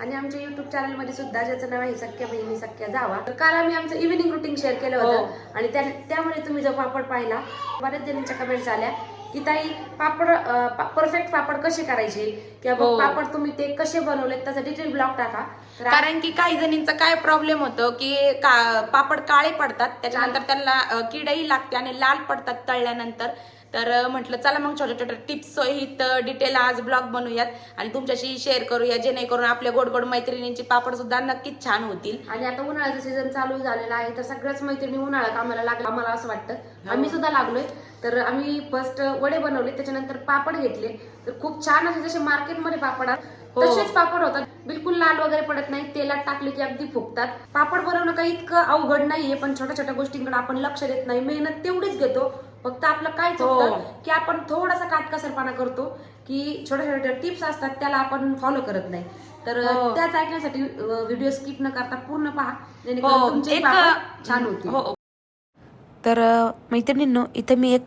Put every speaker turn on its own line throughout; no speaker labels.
आणि आमच्या युट्यूब चॅनलमध्ये सुद्धा ज्याचं नाव आहे सख्या बहिणी सख्या जावा. तर काल आम्ही आमचं इव्हिनिंग रुटीन शेअर केलं
हो.
होतं. आणि त्या त्यामध्ये तुम्ही जो पापड पाहिला बऱ्याच जणांच्या कमेंट्स आल्या की ताई पापड परफेक्ट पापड कसे करायचे? किंवा
हो.
पापड तुम्ही ते कसे बनवले त्याचा डिटेल ब्लॉग टाका.
कारण की काही जणींचा काय प्रॉब्लेम होतो की का- पापड काळे पडतात. त्याच्यानंतर त्यांना किडही लागते आणि लाल पडतात तळल्यानंतर. तर म्हटलं चला मग छोट्या छोट्या टिप्स सहित डिटेल आज ब्लॉग बनवूयात. आणि तुमच्याशी शेअर करूया जेणेकरून आपल्या गोड गोड मैत्रिणींचे पापड सुद्धा नक्कीच छान होतील.
आणि आता उन्हाळ्याचा सीझन चालू झालेला आहे तर सगळ्याच मैत्रिणी उन्हाळा कामाला लागला आम्हाला असं वाटतं. आम्ही सुद्धा लागलोय. तर आम्ही फर्स्ट वडे बनवले त्याच्यानंतर पापड घेतले. तर खूप छान असे जसे मार्केटमध्ये पापड
हो.
तसेच पापड होतात. बिलकुल लाल वगैरे पडत नाही तेलात टाकले की अगदी फुगतात. पापड बनवणं काही इतकं अवघड नाहीये पण छोट्या छोट्या गोष्टींकडे आपण लक्ष देत नाही मेहनत तेवढीच घेतो. फक्त आपलं काय
हो.
चुकतं की आपण थोडासा काटकसरपणा करतो की छोट्या छोट्या टिप्स असतात त्याला आपण फॉलो करत नाही. तर
हो.
त्याच ऐकण्यासाठी व्हिडिओ स्किप न करता पूर्ण पहा.
हो,
छान होतील.
हो. तर मैत्रिणींनो इथं मी एक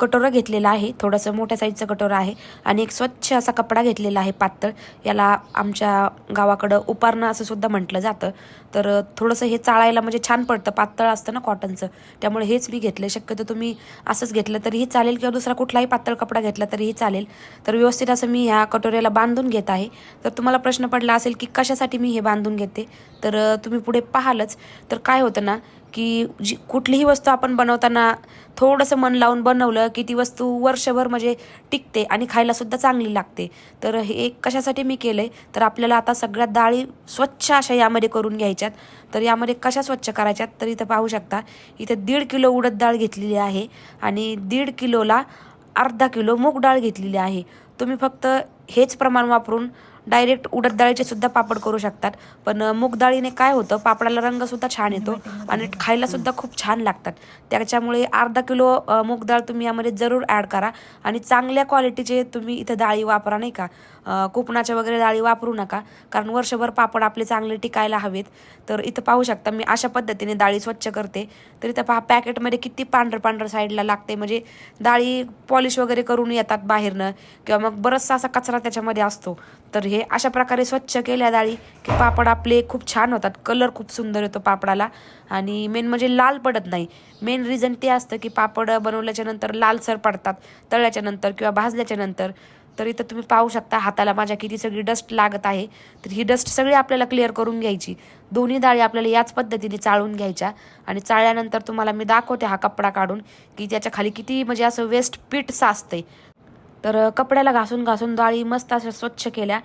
कटोरा घेतलेला आहे. थोडंसं मोठ्या साईजचा कटोरा आहे आणि एक स्वच्छ असा कपडा घेतलेला आहे पातळ. याला आमच्या गावाकडं उपारणं असं सुद्धा म्हटलं जातं. तर थोडंसं हे चाळायला म्हणजे छान पडतं. पातळ असतं ना कॉटनचं त्यामुळे हेच मी घेतलं शक्यतो तुम्ही असंच घेतलं तरीही चालेल किंवा दुसरा कुठलाही पातळ कपडा घेतला तरीही चालेल. तर व्यवस्थित असं मी ह्या कटोऱ्याला बांधून घेत आहे. तर तुम्हाला प्रश्न पडला असेल की कशासाठी मी हे बांधून घेते? तर तुम्ही पुढे पाहालच. तर काय होतं ना की जी कुठलीही वस्तू आपण बनवताना थोडंसं मन लावून बनवलं की ती वस्तू वर्षभर म्हणजे टिकते आणि खायलासुद्धा चांगली लागते. तर हे कशासाठी मी केलं आहे तर आपल्याला आता सगळ्या डाळी स्वच्छ अशा यामध्ये करून घ्यायच्यात. तर यामध्ये कशा स्वच्छ करायच्यात? तर इथं पाहू शकता. इथं दीड किलो उडद डाळ घेतलेली आहे आणि दीड किलोला अर्धा किलो मूग डाळ घेतलेली आहे. तुम्ही फक्त हेच प्रमाण वापरून डायरेक्ट उडद डाळीचे सुद्धा पापड करू शकतात. पण मूग डाळीने काय होतं पापडाला रंग सुद्धा छान येतो आणि खायला सुद्धा खूप छान लागतात. त्याच्यामुळे अर्धा किलो मूग डाळ तुम्ही यामध्ये जरूर ॲड करा आणि चांगल्या क्वालिटीचे तुम्ही इथं डाळी वापरा नाही का? कोकणाच्या वगैरे डाळी वापरू नका. कारण वर्षभर पापड आपले चांगले टिकायला हवेत. तर इथं पाहू शकता मी अशा पद्धतीने डाळी स्वच्छ करते. तर इथं पहा पॅकेटमध्ये किती पांढरं पांढरं साईडला लागते. म्हणजे डाळी पॉलिश वगैरे करून येतात बाहेरनं. किंवा मग बरंचसा असा कचरा त्याच्यामध्ये असतो. तर हे अशा प्रकारे स्वच्छ केल्या डाळी की पापड आपले खूप छान होतात. कलर खूप सुंदर येतो पापडाला. आणि मेन म्हणजे लाल पडत नाही. मेन रिझन ते असतं की पापड बनवल्याच्या नंतर लालसर पडतात. तळल्याच्या नंतर किंवा भाजल्याच्या नंतर. तर इथं तुम्ही पाहू शकता हाताला माझ्या किती सगळी डस्ट लागत आहे. तर ही डस्ट सगळी आपल्याला क्लिअर करून घ्यायची. दोन्ही डाळी आपल्याला याच पद्धतीने चाळून घ्यायच्या. आणि चाळल्यानंतर तुम्हाला मी दाखवते हा कपडा काढून की त्याच्याखाली किती म्हणजे असं वेस्ट पीठ साचते तर कपड्याला घासून घासून डाळी मस्त अशा स्वच्छ केल्या.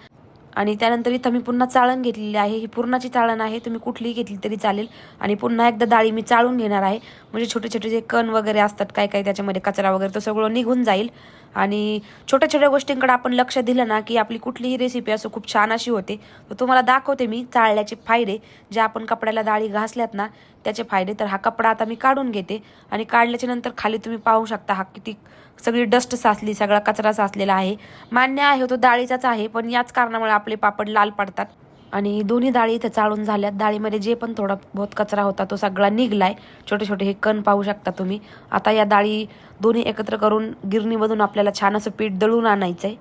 आणि त्यानंतर इथं मी पुन्हा चाळण घेतलेली आहे. ही पूर्णाची चाळण आहे. तुम्ही कुठलीही घेतली तरी चालेल. आणि पुन्हा एकदा डाळी मी चाळून घेणार आहे. म्हणजे छोटे छोटे जे कण वगैरे असतात काय काय त्याच्यामध्ये कचरा वगैरे तो सगळं निघून जाईल. आणि छोट्या छोट्या गोष्टींकडे आपण लक्ष दिलं ना की आपली कुठलीही रेसिपी असो खूप छान अशी होते. तर तुम्हाला दाखवते मी चाळल्याचे फायदे. जे आपण कपड्याला डाळी घासल्यात ना त्याचे फायदे तर हा कपडा आता मी काढून घेते. आणि काढल्याच्या नंतर खाली तुम्ही पाहू शकता हा किती सगळी डस्ट साचली सगळा कचरा साचलेला आहे. मान्य आहे हो तो डाळीचाच आहे पण याच कारणामुळे आपले पापड लाल पडतात. आणि दोन्ही डाळी इथं चाळून झाल्यात. डाळीमध्ये जे पण थोडा बहुत कचरा होता तो सगळा निघलाय. छोटे छोटे हे कण पाहू शकता तुम्ही. आता या डाळी दोन्ही एकत्र करून गिरणीमधून आपल्याला छान असं पीठ दळून आणायचं आहे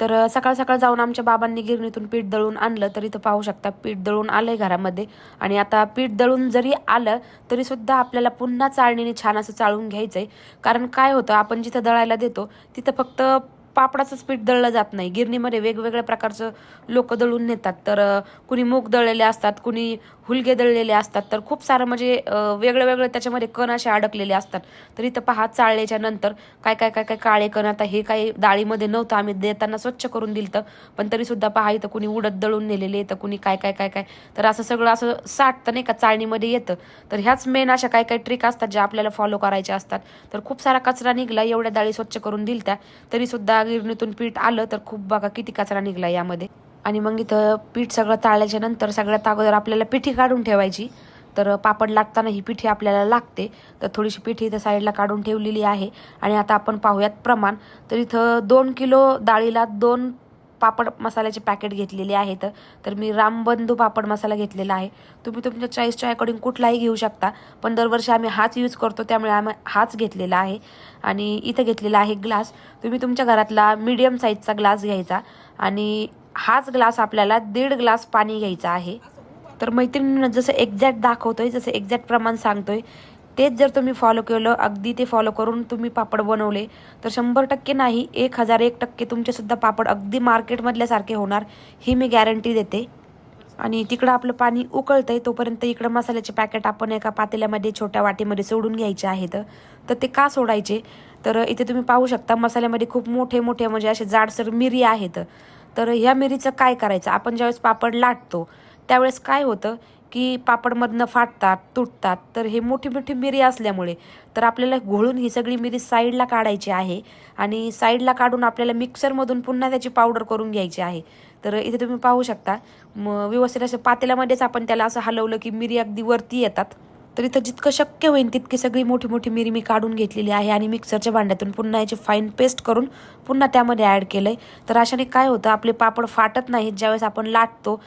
तर सकाळ सकाळ जाऊन आमच्या बाबांनी गिरणीतून पीठ दळून आणलं तर इथं पाहू शकता पीठ दळून आलंय घरामध्ये. आणि आता पीठ दळून जरी आलं तरी सुद्धा आपल्याला पुन्हा चाळणीने छान असं चाळून घ्यायचंय. कारण काय होतं आपण जिथं दळायला देतो तिथं फक्त पापडाचंच पीठ दळलं जात नाही. गिरणीमध्ये वेगवेगळ्या प्रकारचं लोक दळून नेतात. तर कुणी मूग दळलेले असतात कुणी हुलगे दळलेले असतात. तर खूप सारं म्हणजे वेगळं वेगळं त्याच्यामध्ये कण असे अडकलेले असतात. तर इथं पहा चाळल्याच्या नंतर काय काय काय काय काळे कण आता हे काही डाळीमध्ये नव्हतं. आम्ही देताना स्वच्छ करून दिलं पण तरी सुद्धा पहा इथं कुणी उडत दळून नेलेले तर कुणी काय काय काय काय. तर असं सगळं असं साठतं नाही का चाळणीमध्ये येतं. तर ह्याच मेन अशा काय काय ट्रिक असतात ज्या आपल्याला फॉलो करायच्या असतात. तर खूप सारा कचरा निघला एवढ्या डाळी स्वच्छ करून दिलत्या. तरी सुद्धा गिरणीतून पीठ आलं तर खूप बघा किती कचरा निघला यामध्ये. आणि मग इथं पीठ सगळं ताळल्याच्या नंतर सगळ्यात अगोदर आपल्याला पिठी काढून ठेवायची. तर पापड लागताना ही पिठी आपल्याला लागते. तर थोडीशी पिठी इथं साईडला काढून ठेवलेली आहे. आणि आता आपण पाहूयात प्रमाण. तर इथं दोन किलो डाळीला दोन पापड मसाल्याचे पॅकेट घेतलेले आहेत. तर मी रामबंधू पापड मसाला घेतलेला आहे. तुम्ही तुमच्या चॉईसच्या अकॉर्डिंग कुठलाही घेऊ शकता. पण दरवर्षी आम्ही हाच यूज करतो त्यामुळे आम्ही हाच घेतलेला आहे. आणि इथं घेतलेला आहे ग्लास तुम्ही तुमच्या घरातला मीडियम साईजचा ग्लास घ्यायचा. आणि हाच ग्लास आपल्याला दीड ग्लास पाणी घ्यायचं आहे. तर मैत्रिणीनं जसं एक्झॅक्ट दाखवतोय जसं एक्झॅक्ट प्रमाण सांगतोय तेच जर तुम्ही फॉलो केलं अगदी ते फॉलो करून तुम्ही पापड बनवले तर शंभर टक्के नाही एक हजार एक टक्के तुमचेसुद्धा पापड अगदी मार्केटमधल्यासारखे होणार ही मी गॅरंटी देते. आणि तिकडं आपलं पाणी उकळतं आहे तोपर्यंत इकडं मसाल्याचे पॅकेट आपण एका पातेल्यामध्ये छोट्या वाटीमध्ये सोडून घ्यायचे आहेत. तर ते का सोडायचे? तर इथे तुम्ही पाहू शकता मसाल्यामध्ये खूप मोठे मोठे म्हणजे असे जाडसर मिरी आहेत. तर ह्या मिरीचं काय करायचं? आपण ज्यावेळेस पापड लाटतो त्यावेळेस काय होतं? की पापडमधनं फाटतात तुटतात तर हे मोठी मोठी मिरी असल्यामुळे तर आपल्याला घोळून ही सगळी मिरी साईडला काढायची आहे आणि साईडला काढून आपल्याला मिक्सरमधून पुन्हा त्याची पावडर करून घ्यायची आहे. तर इथे तुम्ही पाहू शकता मग व्यवस्थित असं पातेल्यामध्येच आपण त्याला असं हलवलं की मिरी अगदी वरती येतात. तर इथं जितकं शक्य होईल तितकी सगळी मोठी मोठी मिरी मी काढून घेतलेली आहे आणि मिक्सरच्या भांड्यातून पुन्हा याची फाईन पेस्ट करून पुन्हा त्यामध्ये ॲड केलं आहे तर अशाने काय होतं आपले पापड फाटत नाहीत ज्यावेळेस आपण लाटतो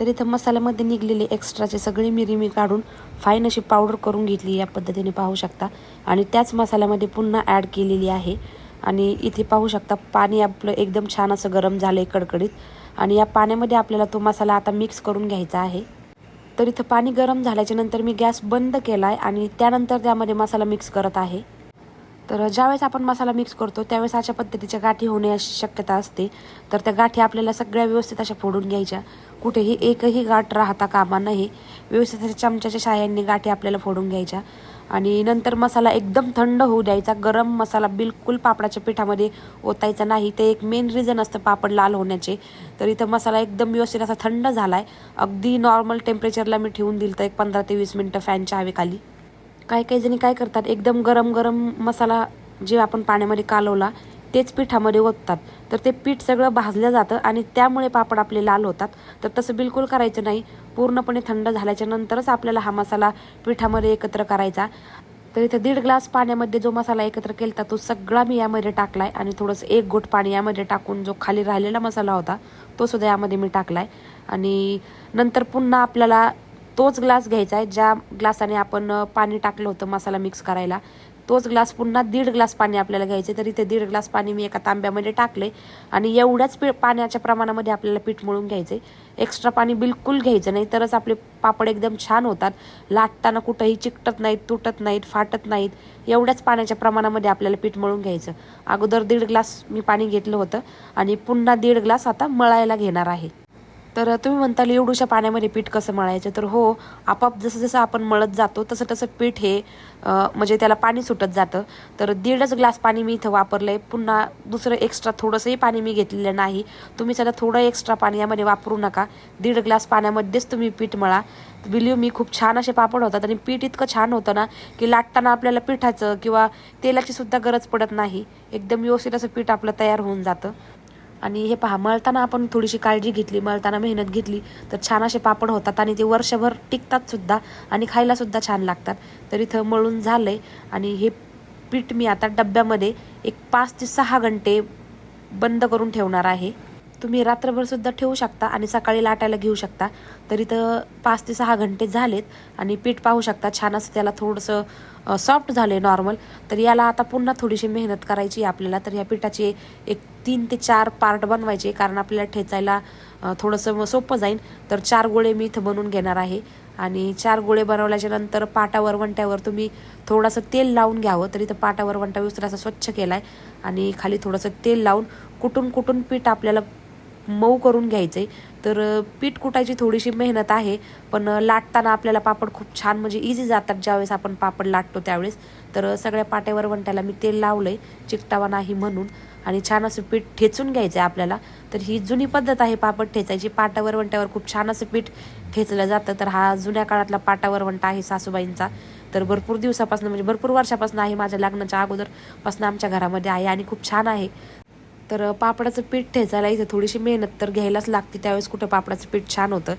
तर इथं मसाल्यामध्ये निघलेली एक्स्ट्राचे सगळी मिरी मी काढून फाईन अशी पावडर करून घेतली या पद्धतीने पाहू शकता. आणि त्याच मसाल्यामध्ये पुन्हा ॲड केलेली आहे. आणि इथे पाहू शकता पाणी आपलं एकदम छान असं गरम झालं आहे कडकडीत. आणि या पाण्यामध्ये आपल्याला तो मसाला आता मिक्स करून घ्यायचा आहे. तर इथं पाणी गरम झाल्याच्यानंतर मी गॅस बंद केला आहे आणि त्यानंतर त्यामध्ये मसाला मिक्स करत आहे. तर ज्यावेळेस आपण मसाला मिक्स करतो त्यावेळेस अशा पद्धतीच्या गाठी होण्याची शक्यता असते. तर त्या गाठी आपल्याला सगळ्या व्यवस्थित अशा फोडून घ्यायच्या. कुठेही एकही गाठ राहता कामा नये. व्यवस्थित चमच्याच्या शायांनी गाठी आपल्याला फोडून घ्यायच्या. आणि नंतर मसाला एकदम थंड होऊ द्यायचा. गरम मसाला बिलकुल पापडाच्या पिठामध्ये ओतायचा नाही. ते एक मेन रिझन असतं पापड लाल होण्याचे. तर इथं मसाला एकदम व्यवस्थित असा थंड झाला आहे अगदी नॉर्मल टेम्परेचरला मी ठेवून दिलं तर एक पंधरा ते वीस मिनटं फॅनच्या हवेखाली. काही काही जणी काय करतात? एकदम गरम गरम मसाला जे आपण पाण्यामध्ये कालवला तेच पिठामध्ये ओततात. तर ते पीठ सगळं भाजलं जातं आणि त्यामुळे पापड आपले लाल होतात. तर तसं बिलकुल करायचं नाही. पूर्णपणे थंड झाल्याच्या नंतरच आपल्याला हा मसाला पिठामध्ये एकत्र करायचा. तर इथं दीड ग्लास पाण्यामध्ये जो मसाला एकत्र केला तो सगळा मी यामध्ये टाकला आहे आणि थोडंसं एक गोट पाणी यामध्ये टाकून जो खाली राहिलेला मसाला होता तो सुद्धा यामध्ये मी टाकला आहे आणि नंतर पुन्हा आपल्याला तोच ग्लास घ्यायचा आहे ज्या ग्लासाने आपण पाणी टाकलं होतं मसाला मिक्स करायला. तोच ग्लास पुन्हा दीड ग्लास पाणी आपल्याला घ्यायचे. तर इथे दीड ग्लास पाणी मी एका तांब्यामध्ये टाकले आणि एवढ्याच पी पाण्याच्या प्रमाणामध्ये आपल्याला पीठ मळून घ्यायचे. एक्स्ट्रा पाणी बिलकुल घ्यायचं नाही. तरच आपले पापड एकदम छान होतात. लाटताना कुठंही चिकटत नाहीत तुटत नाहीत फाटत नाहीत. एवढ्याच पाण्याच्या प्रमाणामध्ये आपल्याला पीठ मळून घ्यायचं. अगोदर दीड ग्लास मी पाणी घेतलं होतं आणि पुन्हा दीड ग्लास आता मळायला घेणार आहे. तर तुम्ही म्हणताल एवढूशा पाण्यामध्ये पीठ कसं मळायचं? तर हो आपाप जसं जसं आपण मळत जातो तसं तसं पीठ हे म्हणजे त्याला पाणी सुटत जातं. तर दीडच ग्लास पाणी मी इथं वापरलं आहे पुन्हा दुसरं एक्स्ट्रा थोडंसंही पाणी मी घेतलेलं नाही. तुम्ही सध्या थोडं एक्स्ट्रा पाणी यामध्ये वापरू नका. दीड ग्लास पाण्यामध्येच तुम्ही पीठ मळा. बिलीव मी खूप छान असे पापड होतात आणि पीठ इतकं छान होतं ना की लाटताना आपल्याला पिठाचं किंवा तेलाची सुद्धा गरज पडत नाही. एकदम व्यवस्थित असं पीठ आपलं तयार होऊन जातं. आणि हे पहा मळताना आपण थोडीशी काळजी घेतली मळताना मेहनत घेतली तर छान असे पापड होतात आणि ते वर्षभर टिकतात सुद्धा आणि खायला सुद्धा छान लागतात. तर इथं मळून झालंय आणि हे पीठ मी आता डब्यामध्ये एक पाच ते सहा घंटे बंद करून ठेवणार आहे. तुम्ही रात्रभर सुद्धा ठेवू शकता आणि सकाळी लाटायला घेऊ शकता. तर इथं पाच ते सहा घंटे झालेत आणि पीठ पाहू शकता. छान असं त्याला थोडंसं सॉफ्ट झालं आहे नॉर्मल तर याला आता पुन्हा थोडीशी मेहनत करायची आपल्याला. तर ह्या पिठाचे एक तीन ते चार पार्ट बनवायचे कारण आपल्याला ठेचायला थोडंसं सोपं जाईल तर चार गोळे मी इथं बनवून घेणार आहे. आणि चार गोळे बनवल्याच्या नंतर पाटावर वंट्यावर तुम्ही थोडंसं तेल लावून घ्यावं. तर इथं पाटावर वंटा व्यवस्थित असं स्वच्छ केला आहे आणि खाली थोडंसं तेल लावून कुटून कुटून पीठ आपल्याला मऊ करून घ्यायचे. तर पीठ कुटायची थोडीशी मेहनत आहे पण लाटताना आपल्याला पापड खूप छान म्हणजे इझी जातात ज्यावेळेस आपण पापड लाटतो त्यावेळेस. तर सगळ्या पाट्यावर वंट्याला मी तेल लावलंय चिकटावा नाही म्हणून. आणि छान असं पीठ ठेचून घ्यायचं आहे आपल्याला. तर ही जुनी पद्धत आहे पापड ठेचायची. पाटावर वंट्यावर खूप छान असं पीठ ठेचलं जातं. तर हा जुन्या काळातला पाटावर वंटा आहे सासूबाईंचा. तर भरपूर दिवसापासून म्हणजे भरपूर वर्षापासून आहे माझ्या लग्नाच्या अगोदरपासून आमच्या घरामध्ये आहे आणि खूप छान आहे. तर पापडाचं पीठ ठेचायला इथं थोडीशी मेहनत तर घ्यायलाच लागते. त्यावेळेस कुठं पापडाचं पीठ छान होतं.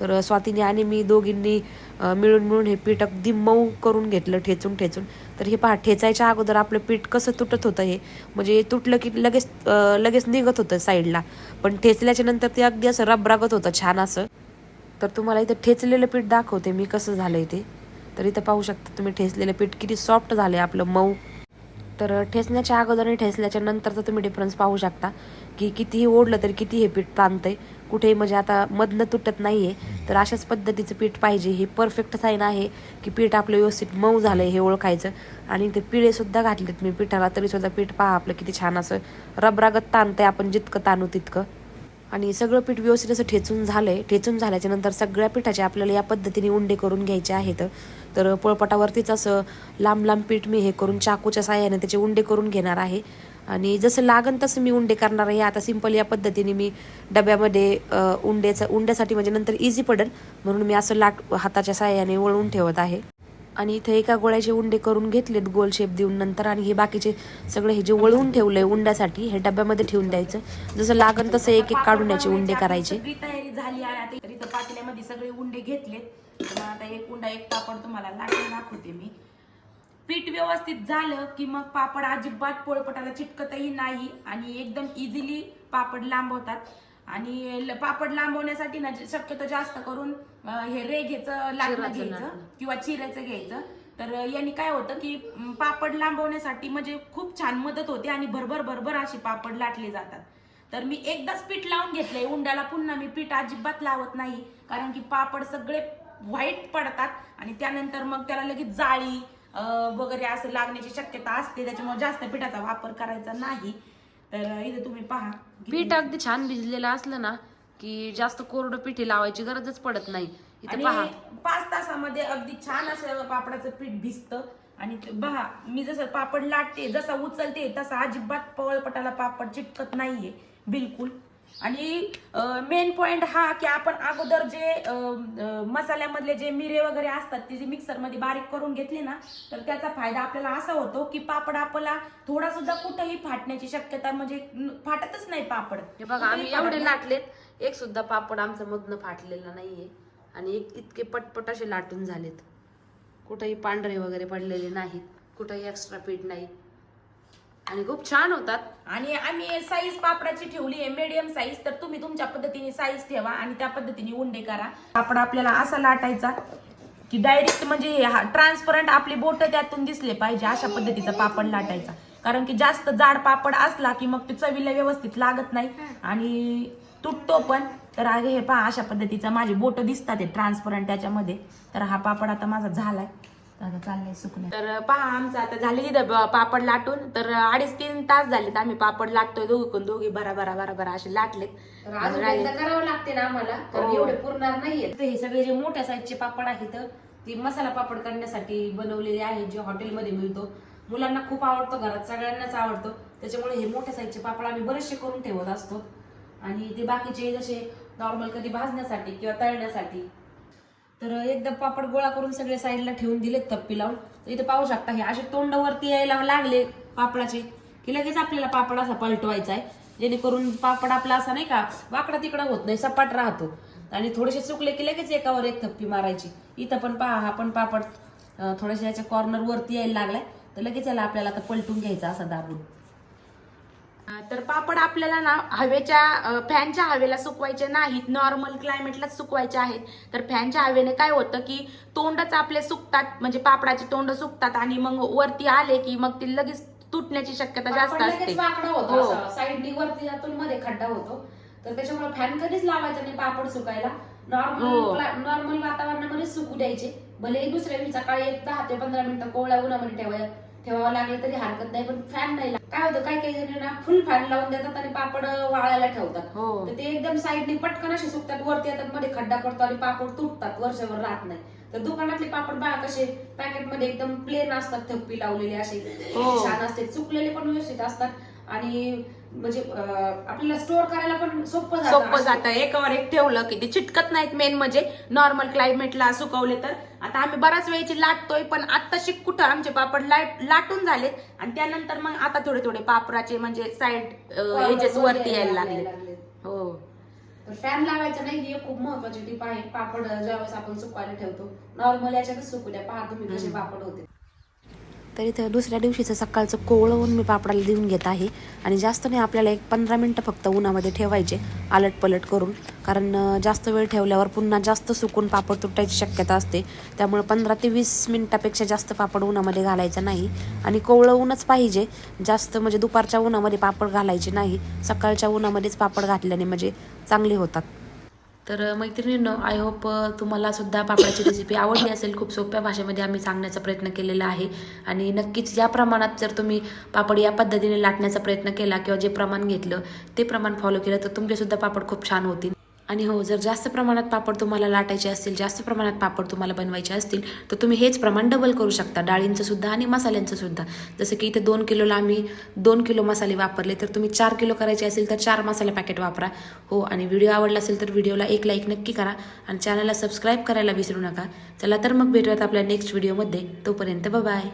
तर स्वातीने आणि मी दोघींनी मिळून मिळून हे पीठ अगदी मऊ करून घेतलं ठेचून ठेचून. तर हे पहा ठेचायच्या अगोदर आपलं पीठ कसं तुटत होतं हे. म्हणजे तुटलं की लगेच लगेच निघत होतं साईडला. पण ठेचल्याच्या नंतर ते अगदी असं रबरागत होतं छान असं. तर तुम्हाला इथं ठेचलेलं पीठ दाखवते मी कसं झालं ते. तर इथं पाहू शकता तुम्ही ठेचलेलं पीठ किती सॉफ्ट झालं आहे आपलं मऊ. तर ठेचण्याच्या अगोदर आणि ठेचल्याच्या नंतरचा तुम्ही डिफरन्स पाहू शकता. की कितीही ओढलं तरी किती हे पीठ ताणतंय. कुठेही म्हणजे आता मधनं तुटत नाहीये. तर अशाच पद्धतीचं पीठ पाहिजे. हे परफेक्ट साईन आहे की पीठ आपलं व्यवस्थित मऊ झालंय हे ओळखायचं. आणि ते पिळे सुद्धा घातलेत मी पिठाला. तरी सुद्धा पीठ पहा आपलं किती छान असं रबरागत ताणतंय आपण जितकं ताणू तितकं. आणि सगळं पीठ व्यवस्थित असं ठेचून झालं आहे ठेचून झाल्याच्यानंतर सगळ्या पिठाचे आपल्याला या पद्धतीने उंडे करून घ्यायचे आहेत. तर पोळपाटावरतीच असं लांब लांब पीठ मी हे करून चाकूच्या साह्याने त्याचे उंडे करून घेणार आहे. आणि जसं लागन तसं मी उंडे करणार आहे. आता सिंपल या पद्धतीने मी डब्यामध्ये उंडेचं उंड्यासाठी म्हणजे नंतर इझी पडेल. म्हणून मी असं लाट हाताच्या साह्याने वळून ठेवत आहे. आणि इथे एका गोळ्याचे उंडे करून घेतलेत गोल शेप देऊन नंतर आणि हे बाकीचे सगळे हे जे वळवून ठेवलंय उंड्यासाठी हे डब्यामध्ये ठेवून द्यायचं. जसं लागन तसं एक एक काढून द्यायचे उंडे करायचे.
तयारी झाली आहे. आता इथं पातेल्यामध्ये सगळे उंडे घेतलेत. आता एक उंडा एक पापड तुम्हाला लाटून दाखवते मी. पीठ व्यवस्थित झालं की मग पापड अजिबात पोळपटाला चिटकतही नाही आणि एकदम इझिली पापड लांबवतात. आणि पापड लांबवण्यासाठी ना शक्यतो जास्त करून हे रेघेचं लाटणं घ्यायचं किंवा चिऱ्याचं घ्यायचं. तर यांनी काय होतं की पापड लांबवण्यासाठी म्हणजे खूप छान मदत होते आणि भरभर भरभर अशी पापड लाटले जातात. तर मी एकदाच पीठ लावून घेतलंय. उंड्याला पुन्हा मी पीठ अजिबात लावत नाही कारण की पापड सगळे व्हाईट पडतात आणि त्यानंतर मग त्याला लगेच जाळी वगैरे असं लागण्याची शक्यता असते. त्याच्यामुळे जास्त पिठाचा वापर करायचा नाही. तर इथे तुम्ही पहा.
पीठ अगदी छान भिजलेलं असलं ना की जास्त कोरडं पिठी लावायची गरजच पडत नाही. इथे
आणि
पहा.
पाच तासामध्ये अगदी छान असं पापडाचं पीठ भिजतं. आणि ते पहा मी जसं पापड लाटते जसा उचलते तसा अजिबात पवळपटाला पापड चिटकत नाहीये. बिलकुल. आणि मेन पॉइंट हा की आपण अगोदर जे अं, अं, मसाल्यामधले जे मिरे वगैरे असतात ते जे मिक्सरमध्ये बारीक करून घेतले ना तर त्याचा फायदा आपल्याला असा होतो की पापड आपला थोडा सुद्धा कुठेही फाटण्याची शक्यता म्हणजे न- फाटतच नाही पापड.
हे बघा आम्ही
कुठेही फाटत
एवढे
नाही.
लाटलेत. एक सुद्धा पापड आमचं मधनं फाटलेला नाहीये. आणि एक इतके पटपट असे लाटून झालेत. कुठेही पांढरे वगैरे पडलेले नाहीत. कुठेही एक्स्ट्रा पीठ नाही. आणि खूप छान होतात.
आणि आम्ही साईज पापडाची ठेवली आहे. मीडियम साईज तर तुम्ही तुमच्या पद्धतीने साईज ठेवा आणि त्या पद्धतीने उंडे करा. पापड आपल्याला असा लाटायचा की डायरेक्ट म्हणजे ट्रान्सपरंट आपले बोट त्यातून दिसले पाहिजे अशा पद्धतीचा पापड लाटायचा. कारण की जास्त जाड पापड असला की मग ते चवीला व्यवस्थित लागत नाही. आणि तुटतो पण. तर आहे हे पहा अशा पद्धतीचा माझे बोट दिसतात ट्रान्सपरंट त्याच्यामध्ये. तर हा पापड आता माझा झालाय. तर आता चाललंय सुकण्या
तर पहा आमचं आता झालेली द- पापड लाटून. तर अडीच तीन तास झालेत आम्ही पापड लाटतोय दोघी दोघी बरा बरा बरा बरा असे लाटलेत.
करावं लागते ना आम्हाला. कारण
हो.
एवढे पुरणार नाहीये
तर हे सगळे जे मोठ्या साईजचे पापड आहेत ते मसाला पापड करण्यासाठी बनवलेले आहेत जे हॉटेलमध्ये मिळतो. मुलांना खूप आवडतो घरात सगळ्यांनाच आवडतो. त्याच्यामुळे हे मोठ्या साईजचे पापड आम्ही बरेचसे करून ठेवत असतो. आणि ते बाकीचे जसे नॉर्मल कधी भाजण्यासाठी किंवा तळण्यासाठी. तर एकदा पापड गोळा करून सगळे साईडला ठेवून दिलेत तप्पी लावून. तर इथे पाहू शकता हे असे तोंडावरती यायला लागले पापडाचे की लगेच आपल्याला पापड असा पलटवायचा आहे. जेणेकरून पापड आपला असा नाही का वाकडा तिकडा होत नाही सपाट राहतो. आणि थोडेसे सुकले की लगेच एकावर एक थप्पी मारायची. इथं पण पहा हा पण पापड अं, थोड्याशा याच्या कॉर्नर वरती यायला लागलाय. तर लगेच याला आपल्याला आता पलटून घ्यायचा असा दाबून. तर पापड आपल्याला ना हवेच्या फॅनच्या हवेला सुकवायचे नाहीत. नॉर्मल क्लायमेटलाच सुकवायचे आहेत. तर फॅनच्या हवेने काय होतं की तोंडच आपले सुकतात. म्हणजे पापडाचे तोंड सुकतात आणि मग वरती आले की मग ते लगेच तुटण्याची शक्यता जास्त असते. हो.
वरती जातून मध्ये खड्डा होतो. तर त्याच्यामुळे फॅन कधीच लावायचा नाही पापड सुकायला.
हो.
नॉर्मल नॉर्मल वातावरणामध्ये सुकू द्यायचे. भले दुसऱ्या दिवशी सकाळी एक दहा ते पंधरा मिनिटं कोवळ्या उन्हामध्ये ठेवाय ठेवावं लागले तरी हरकत नाही पण फॅन नाही काय होतं काही काही जणी ना फुल फॅन लावून देतात आणि पापड वाळायला ठेवतात.
हो.
तर ते एकदम साईडने पटकन असे सुकतात वरती येतात मध्ये खड्डा पडतो आणि पापड तुटतात वर्षभर राहत नाही. तर दुकानातले पापड बघा कसे पॅकेटमध्ये एकदम प्लेन असतात थप्पी लावलेले असे.
हो.
छान असते चुकलेले पण व्यवस्थित असतात. आणि म्हणजे आपल्याला स्टोअर करायला पण सोपं
सोपं. जातं. एकावर एक ठेवलं की ते चिटकत नाहीत मेन म्हणजे. नॉर्मल क्लायमेटला सुकवले तर. आता आम्ही बऱ्याच वेळची लाटतोय पण आता शिक कुठं आमचे पापड लाट लाटून झालेत. आणि त्यानंतर मग आता थोडे थोडे पापराचे म्हणजे साईड एजेस वरती यायला लागले हो.
तर फॅन लावायचा नाही ही खूप महत्वाची टीप आहे. पापड ज्यावेळेस आपण सुकवायला ठेवतो नॉर्मल याच्यातच सुकू द्या. पहा तुम्ही कसे पापड होते. तर इथं दुसऱ्या दिवशीचं सकाळचं कोवळं मी पापडाला देऊन घेत आहे. आणि जास्त नाही आपल्याला एक पंधरा मिनटं फक्त उन्हामध्ये ठेवायचे आलट पलट करून. कारण जास्त वेळ ठेवल्यावर पुन्हा जास्त सुकून पापड तुटायची शक्यता असते. त्यामुळे पंधरा ते वीस मिनटापेक्षा जास्त पापड उन्हामध्ये घालायचं नाही. आणि कोवळं ऊनच पाहिजे. जास्त म्हणजे दुपारच्या उन्हामध्ये पापड घालायचे नाही. सकाळच्या उन्हामध्येच पापड घातल्याने म्हणजे चांगले होतात. तर मैत्रिणींनो आय होप तुम्हाला सुद्धा पापडाची रेसिपी आवडली असेल. खूप सोप्या भाषेमध्ये आम्ही सांगण्याचा प्रयत्न केलेला आहे. आणि नक्कीच या प्रमाणात जर तुम्ही पापड या पद्धतीने लाटण्याचा प्रयत्न केला किंवा जे प्रमाण घेतलं ते प्रमाण फॉलो केलं तर तुमचेसुद्धा पापड खूप छान होतील. आणि हो जर जास्त प्रमाणात पापड तुम्हाला लाटायचे असतील जास्त प्रमाणात पापड तुम्हाला बनवायचे असतील तर तुम्ही हेच प्रमाण डबल करू शकता. डाळींचं सुद्धा आणि मसाल्यांचं सुद्धा. जसं की इथे दोन किलोला आम्ही दोन किलो मसाले वापरले तर तुम्ही चार किलो करायचे असेल तर चार मसाला पॅकेट वापरा. हो आणि व्हिडिओ आवडला असेल तर व्हिडिओला एक लाईक नक्की करा आणि चॅनलला सबस्क्राईब करायला विसरू नका. चला तर मग भेटूयात आपल्या नेक्स्ट व्हिडिओमध्ये तोपर्यंत बाय